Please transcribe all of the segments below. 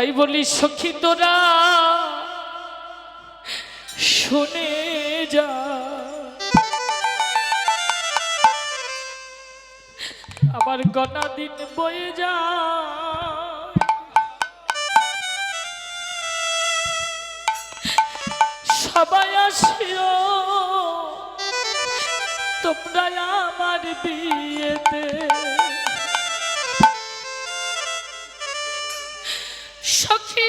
তাই বলি, সখী তোরা, শুনে যা। আমার গনা দিন বয়ে যা। সবাই আসিও তোমরা আমার বিয়েতে। সখী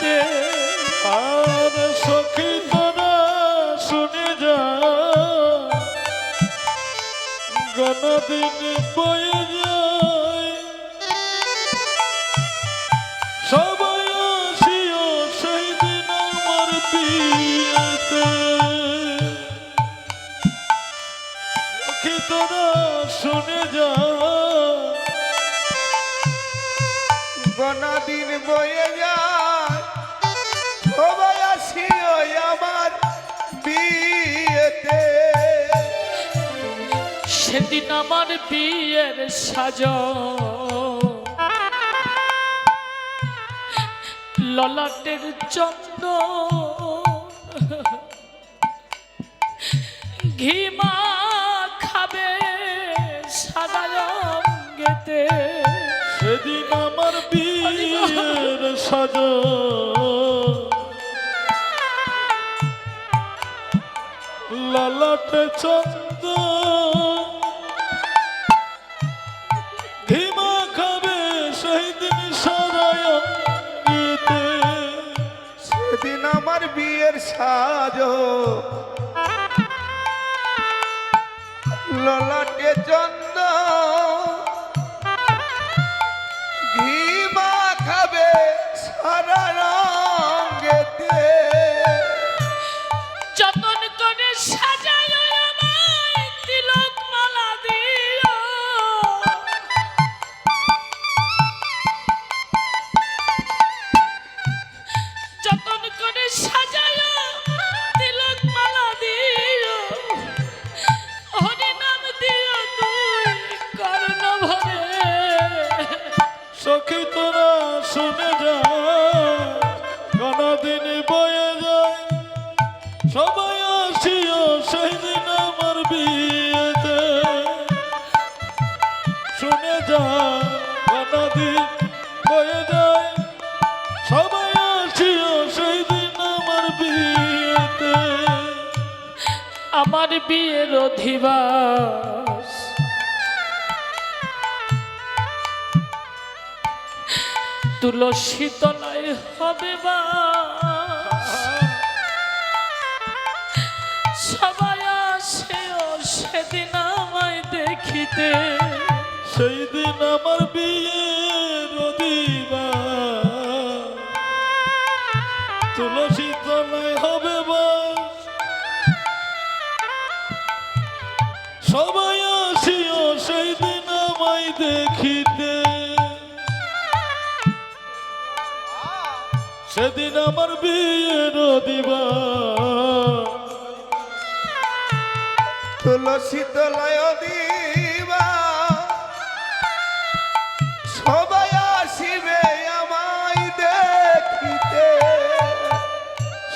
বিয়েতে আর সখী তোরা শুনে যা গণদিন বয়ে যায়। সবাই আসিও সেই দিন আমার বিয়েতে। সখী তোরা শুনে যা দিন বয়ে যায়। আমার বিয়েতে। সেদিন আমার বিয়ের সাজ। ললাটের চন্দ ঘিমা খাবে সাদা রঙ্গেতে সেদিন আমার বিয়ের সাজ। লালাটে চন্দ ধীমা খাবে সেই দিন সারায় সেদিন আমার বিয়ের সাজ। ললাটে চন্দ ঘিমা খাবে সারা আমার বিয়ের অধিবাস। তুলসী তলায় হবে বাস সবাই আসে ও সেদিন আমায় দেখিতে। সেই দিন আমার বিয়ের দিবা তুলসী তলায় হবে সেদিন আমার বিয়ের দিবা তুলসী তলায় দিবা সবাই আসিবে আমায় দেখিতে।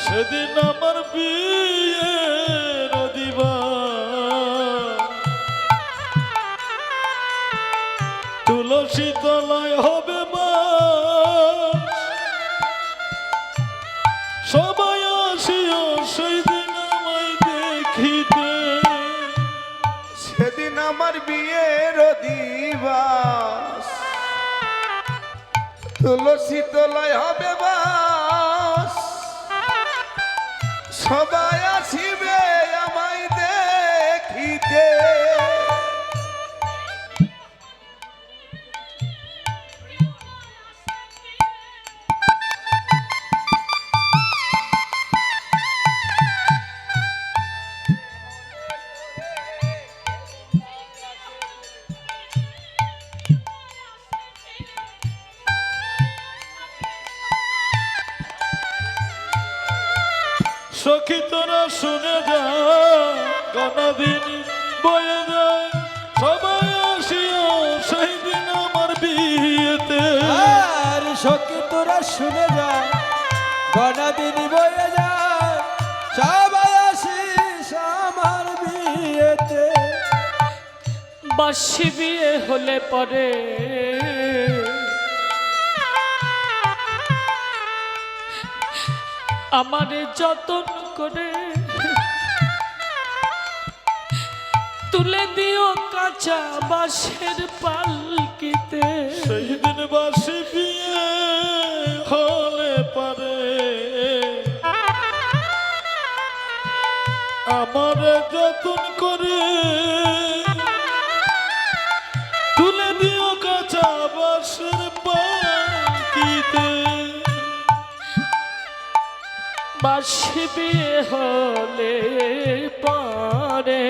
সেদিন আমার বিয়ের দিবা তুলসী তলায় হবে দিবাস তুলসী তলায় হবে বাস। সবাই আসিবে শুনে যা গণদিন বয়ে যায় সবাই আসিও সেই দিন আমার বিয়েতে। আর সখী তোরা শুনে যা গণদিন বয়ে যায় সবাই আসিস আমার বিয়েতে। বাসি বিয়ে হলে পরে আমারে যতন করে তুলে দিও কাঁচা বাঁশের পালকিতে। সেই দিন বাসি বিয়ে হলে পারে। আমার যতন করে তুলে দিও কাঁচা বাসের পাখিতে বাসি বিয়ে হলে পরে।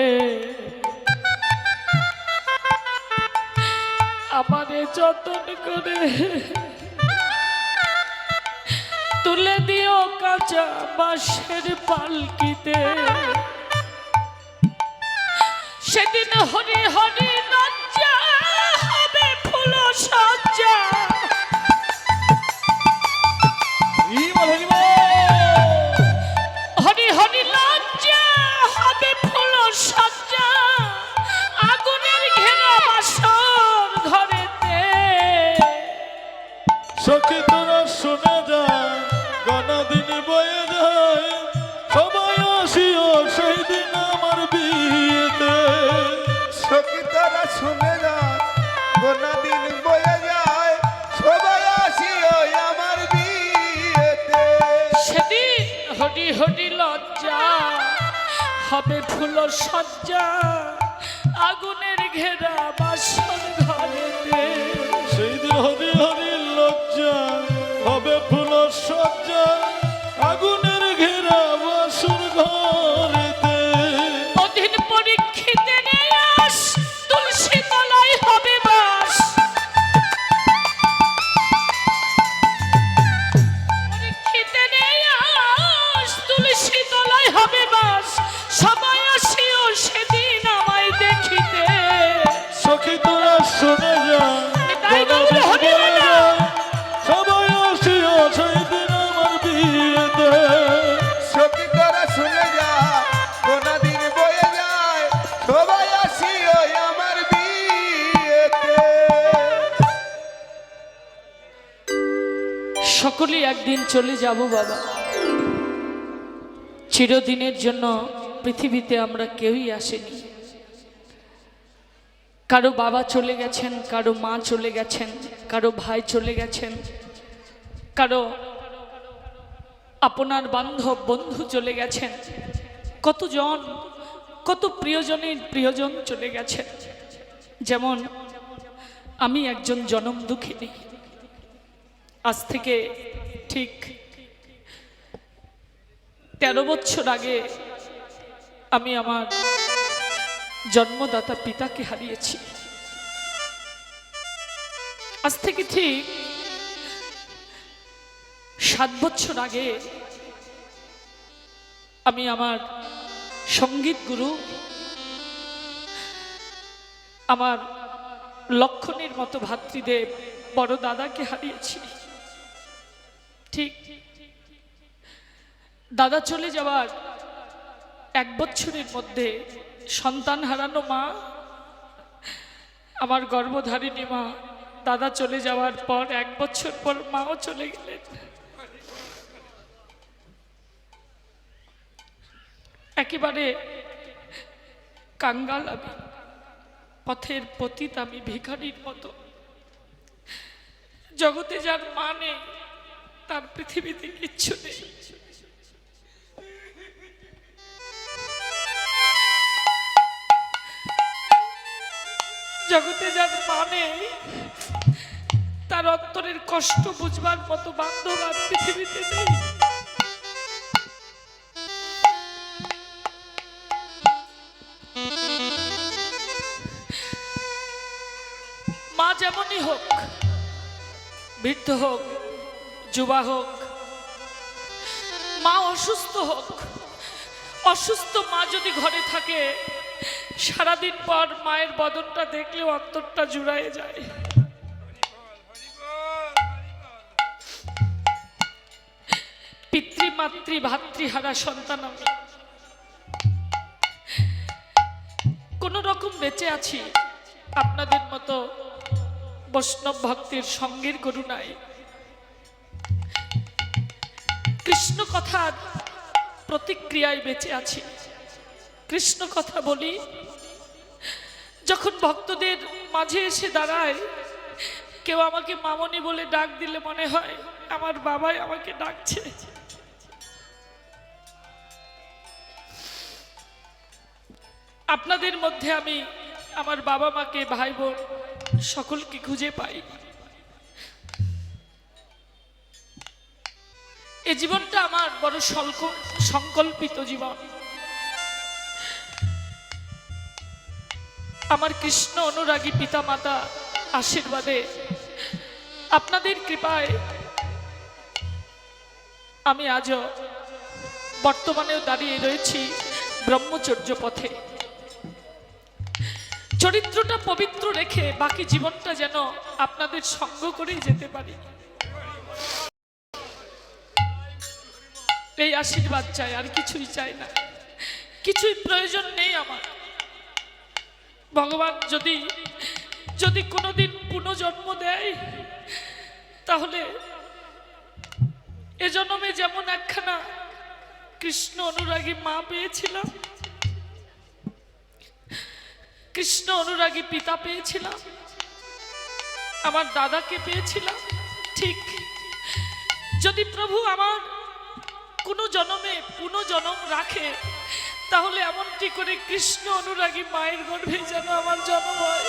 যতন করে তুলে দিও কাঁচা বাঁশের পালকিতে। সেদিন হরি হরি হরি লজ্জা হবে ফুল সজ্জা আগুনের ঘেরা বাসন ঘরেতে চিরদিনের জন্য পৃথিবীতে আমরা কেউই আসেনি। কারও বাবা চলে গেছেন, কারও মা চলে গেছেন, কারও ভাই চলে গেছেন, কারও আপনার বান্ধব, বন্ধু চলে গেছেন, কতজন, কত প্রিয়জনের প্রিয়জন চলে গেছেন। যেমন আমি একজন জনম দুঃখিনী। আজ থেকে ঠিক তেরো বছর আগে আমি আমার জন্মদাতা পিতাকে হারিয়েছি। আজ থেকে ঠিক সাত বছর আগে আমি আমার সংগীত গুরু আমার লক্ষণের মতো ভাতৃদেব বড় দাদাকে হারিয়েছি। ঠিক দাদা চলে যাওয়ার এক বছরের মধ্যে সন্তান হারানো মা, আমার গর্ভধারিণী মা, দাদা চলে যাওয়ার পর এক বছর পর মাও চলে গেলেন। একেবারে কাঙ্গাল আমি, পথের পতিত আমি, ভিখারির মতো। জগতে যার মা নেই, তার পৃথিবীতে কিচ্ছু নেই। জগতে যার মা নেই তার অন্তরের কষ্ট বুঝবার মতো বান্ধব আর পৃথিবীতে নেই। মা যেমনই হোক, বৃদ্ধ হোক, যুবা হোক, মা অসুস্থ হোক, অসুস্থ মা যদি ঘরে থাকে সারাদিন পর মায়ের বদনটা দেখলে অন্তরটা জুড়ায় যায়। পিতৃমাতৃ, ভাতৃহারা, সন্তান আমি কোন রকম বেঁচে আছি, আপনাদের মতো বৈষ্ণব ভক্তির সঙ্গের করুণায়। কৃষ্ণ কথার প্রতিক্রিয়ায় বেঁচে আছি। কৃষ্ণ কথা বলি, যখন ভক্তদের মাঝে এসে দাঁড়ায়, কেউ আমাকে মামনি বলে ডাক দিলে মনে হয় আমার বাবাই আমাকে ডাকছে। আপনাদের মধ্যে আমি আমার বাবা মাকে, ভাই বোন সকলকে খুঁজে পাই। এ জীবনটা আমার বড় সংকল্পিত জীবন। আমার কৃষ্ণ অনুরাগী পিতামাতা আশীর্বাদে আপনাদের কৃপায় আমি আজও বর্তমানেও দাঁড়িয়ে রয়েছি ব্রহ্মচর্য পথে। চরিত্রটা পবিত্র রেখে বাকি জীবনটা যেন আপনাদের সঙ্গ করেই যেতে পারি। এই আশীর্বাদ চাই, আর কিছুই চাই না। কিছুই প্রয়োজন নেই আমার। ভগবান যদি যদি কোনোদিন পুনর্জন্ম দেয়, তাহলে এ জন্মে যেমন একখানা কৃষ্ণ অনুরাগী মা পেয়েছিলাম, কৃষ্ণ অনুরাগী পিতা পেয়েছিলাম, আমার দাদাকে পেয়েছিলাম, ঠিক যদি প্রভু আমার কোনো জনমে পুনঃজনম রাখে তাহলে এমনটি করে কৃষ্ণ অনুরাগী মায়ের গর্ভে যেন আমার জন্ম হয়।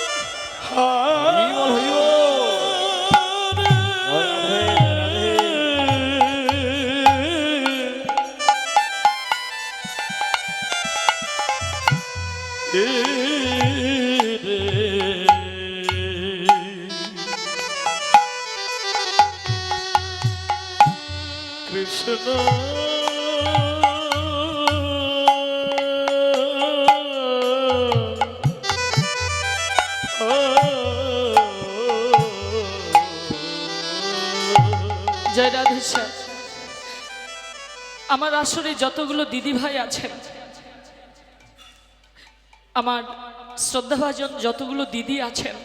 জয় রাধেশ্যাম। আমার আসরে যতগুলো দিদি ভাই আছেন, আমার শ্রদ্ধাভাজন যতগুলো দিদি আছেন,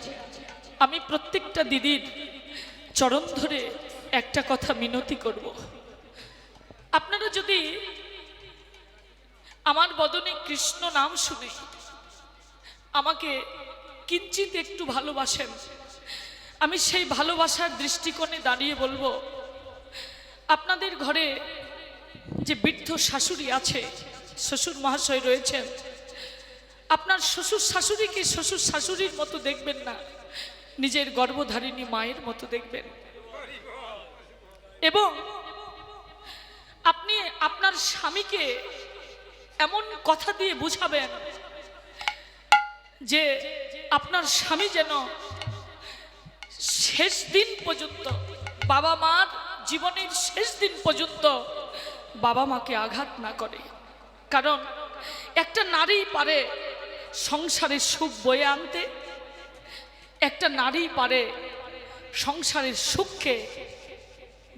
আমি প্রত্যেকটা দিদির চরণ ধরে একটা কথা মিনতি করব। আপনারা যদি আমার বদনে কৃষ্ণ নাম শুনে আমাকে কিঞ্চিত একটু ভালোবাসেন, আমি সেই ভালোবাসার দৃষ্টিকোণে দাঁড়িয়ে বলব আপনাদের ঘরে যে বৃদ্ধ শাশুড়ি আছে, শ্বশুর মহাশয় রয়েছেন, আপনার শ্বশুর শাশুড়িকে শ্বশুর শাশুড়ির মতো দেখবেন না, নিজের গর্ভধারিণী মায়ের মতো দেখবেন। এবং আপনি আপনার স্বামীকে এমন কথা দিয়ে বুঝাবেন যে আপনার স্বামী যেন শেষ দিন পর্যন্ত বাবা মার জীবনের শেষ দিন পর্যন্ত বাবা মাকে আঘাত না করে। কারণ একটা নারী পারে সংসারের সুখ বয়ে আনতে, একটা নারী পারে সংসারের সুখকে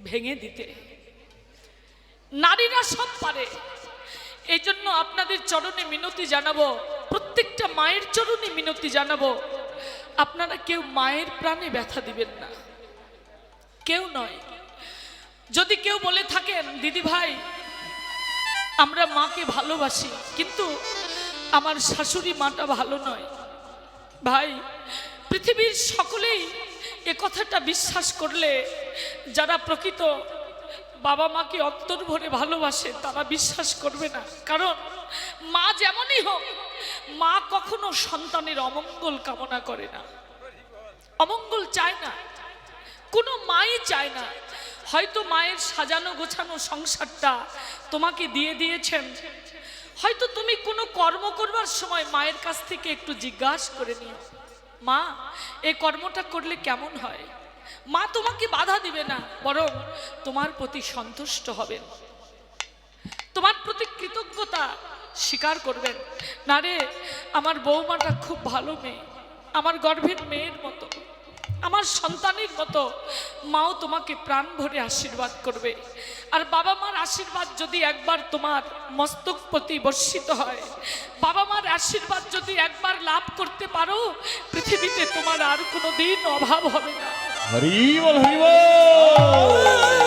ভেঙে দিতে। নারীরা সব পারে। এই জন্য আপনাদের চরণে মিনতি জানাব, প্রত্যেকটা মায়ের চরণে মিনতি জানাব, আপনারা কেউ মায়ের প্রাণে ব্যথা দিবেন না। কেউ নয়। যদি কেউ বলে থাকেন, দিদি ভাই, আমরা মাকে ভালোবাসি, কিন্তু আমার শাশুড়ি মাটা ভালো নয়। ভাই, পৃথিবীর সকলেই এ কথাটা বিশ্বাস করলে যারা প্রকৃত বাবা মাকে অন্তর ভরে ভালোবাসে, তারা বিশ্বাস করবে না। কারণ মা যেমনই হোক, মা কখনো সন্তানের অমঙ্গল কামনা করে না। অমঙ্গল চায় না, কোনো মাই চায় না হয়তো মায়ের সাজানো গোছানো সংসারটা তোমাকে দিয়ে দিয়েছেন। হয়তো তুমি কোনো কর্ম করবার সময় মায়ের কাছ থেকে একটু জিজ্ঞাসা করে নিও। মা এই কর্মটা করলে কেমন হয়? মা তোমাকে বাধা দিবে না, বরং তোমার প্রতি সন্তুষ্ট হবেন। তোমার প্রতি কৃতজ্ঞতা স্বীকার করবেন। না রে, আমার বৌমাটা খুব ভালো মেয়ে। আমার গর্ভের মেয়ের মতো। আমার সন্তানের মতো মাও তোমাকে প্রাণ ভরে আশীর্বাদ করবে। আর বাবা মার আশীর্বাদ যদি একবার তোমার মস্তক প্রতি বর্ষিত হয়, বাবা মার আশীর্বাদ যদি একবার লাভ করতে পারো, পৃথিবীতে তোমার আর কোনো দিন অভাব হবে না। হরি বল।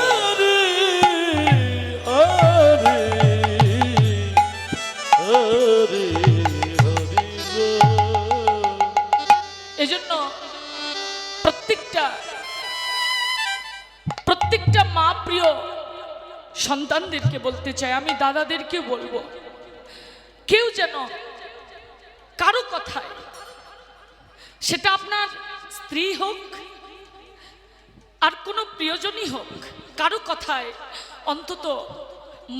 সন্তানদেরকে বলতে চাই, আমি দাদাদেরকে বলব, কেউ যেন কারও কথায় সেটা আপনার স্ত্রী হোক আর কোনো প্রিয়জনই হোক, কারও কথায় অন্তত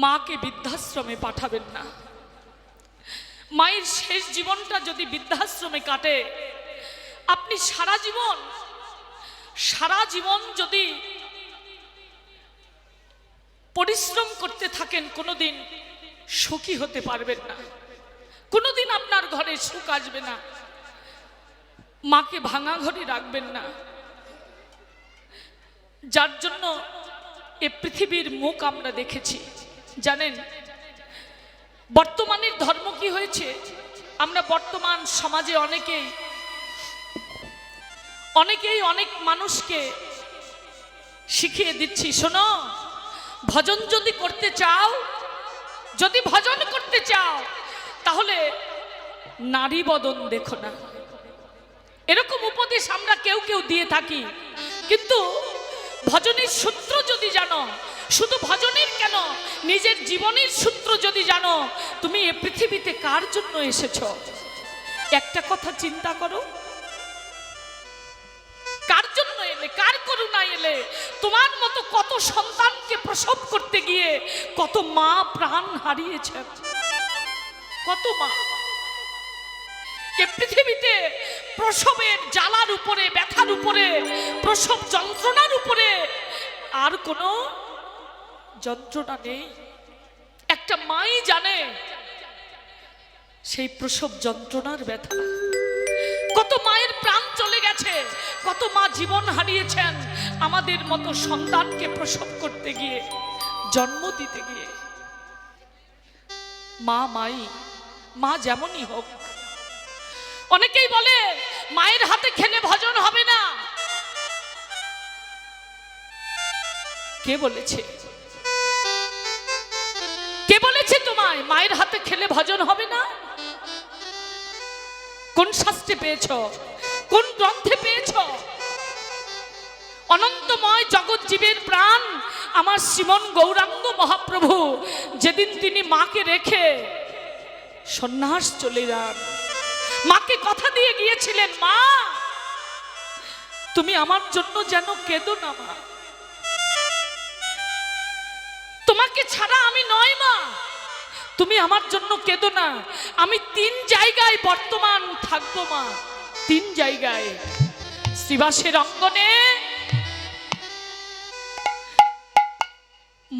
মাকে বৃদ্ধাশ্রমে পাঠাবেন না। মায়ের শেষ জীবনটা যদি বৃদ্ধাশ্রমে কাটে, আপনি সারা জীবন সারা জীবন যদি পরিশ্রম করতে থাকেন, কোনোদিন সুখী হতে পারবেন না। কোনোদিন আপনার ঘরে সুখ আসবে না। মাকে ভাঙা ঘরে রাখবেন না। যার জন্য এ পৃথিবীর মুখ আমরা দেখেছি। জানেন, বর্তমানের ধর্ম কি হয়েছে? আমরা বর্তমান সমাজে অনেকেই অনেকেই অনেক মানুষকে শিখিয়ে দিচ্ছি। শোনো ভজন যদি করতে চাও, যদি ভজন করতে চাও, তাহলে নারী বদন দেখো না। এরকম উপদেশ আমরা কেউ কেউ দিয়ে থাকি, কিন্তু ভজনের সূত্র যদি জানো, শুধু ভজনের কেন, নিজের জীবনের সূত্র যদি জানো, তুমি এ পৃথিবীতে কার জন্য এসেছ? একটা কথা চিন্তা করো। কার জন্য এলে? কার করুণা এলে? তোমার কত সন্তানকে প্রসব করতে গিয়ে কত মা প্রাণ হারিয়েছেন কত মা। এ পৃথিবীতে প্রসবের জ্বালার উপরে, ব্যথার উপরে, প্রসব যন্ত্রণার উপরে আর কোনো যন্ত্রণা নেই। একটা মাই জানে সেই প্রসব যন্ত্রণার ব্যথা। কত মায়ের প্রাণ চলে গেছে, কত মা জীবন হারিয়েছেন আমাদের মতো সন্তানকে প্রসব করতে গিয়ে, জন্ম দিতে গিয়ে, মা, মাই, মা যেমনই হোক, অনেকেই বলে, মায়ের হাতে খেলে ভজন হবে না। কে বলেছে? কে বলেছে তোমায়, মায়ের হাতে খেলে ভজন হবে না? কোন শাস্ত্রে পেয়েছ? কোন গ্রন্থে পেয়েছ? অনন্তময় জগৎ জীবের প্রাণ আমার শ্রীমন গৌরাঙ্গ মহাপ্রভু। যেদিন তিনি মাকে রেখে সন্ন্যাস চলে যান। মাকে কথা দিয়ে গিয়েছিলেন, মা, তুমি আমার জন্য যেন কেঁদো না, মা। তোমাকে ছাড়া আমি নয়, মা। তুমি আমার জন্য কেঁদো না। আমি তিন জায়গায় বর্তমান থাকব, মা। তিন জায়গায়। শ্রীবাসের অঙ্গনে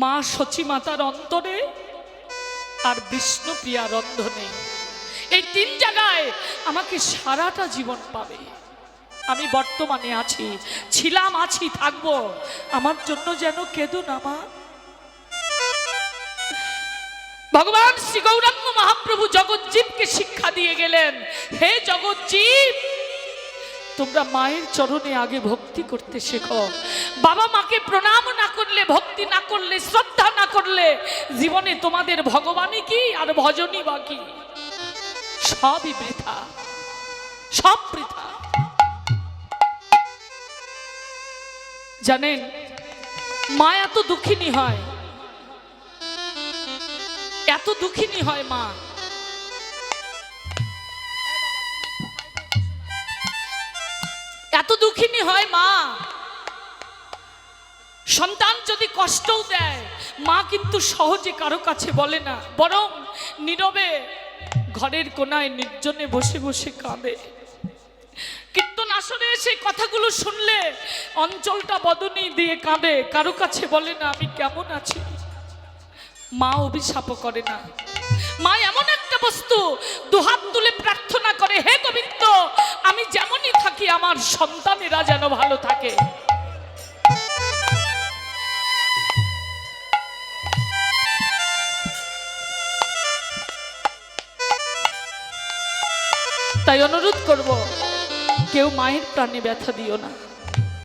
মা সচী মাতার অন্তরে আর বিষ্ণুপ্রিয়ার রন্ধনে। এই তিন জায়গায় আমাকে সারাটা জীবন পাবে। আমি বর্তমানে আছি, ছিলাম, আছি, থাকব। আমার জন্য যেন কেঁদো না মা। ভগবান শ্রী গৌরাঙ্গ মহাপ্রভু জগজ্জীবকে শিক্ষা দিয়ে গেলেন, হে জগজ্জীব তোমরা মায়ের চরণে আগে ভক্তি করতে শেখো। বাবা মাকে প্রণাম না করলে, ভক্তি না করলে, শ্রদ্ধা না করলে জীবনে তোমাদের ভগবানই কি আর ভজনই বাকি সবই বৃথা, সব বৃথা। জানেন মা এত দুঃখিনী হয়। এত দুঃখিনী হয় মা। এত দুঃখিনী হয় মা। সন্তান যদি কষ্টও দেয়, মা কিন্তু সহজে কারও কাছে বলে না। বরং নীরবে ঘরের কোনায় নির্জনে বসে বসে কাঁদে। কীর্তন আসরে এসে কথাগুলো শুনলে অঞ্চলটা বদনি দিয়ে কাঁদে। কারও কাছে বলে না, আমি কেমন আছি? মা অভিশাপও করে না। মা এমন একটা বস্তু, দুহাত তুলে প্রার্থনা করে, হে গোবিন্দ, আমি যেমনই থাকি, আমার সন্তানেরা যেন ভালো থাকে। তাই অনুরোধ করব, কেউ মায়ের প্রাণে ব্যথা দিও না।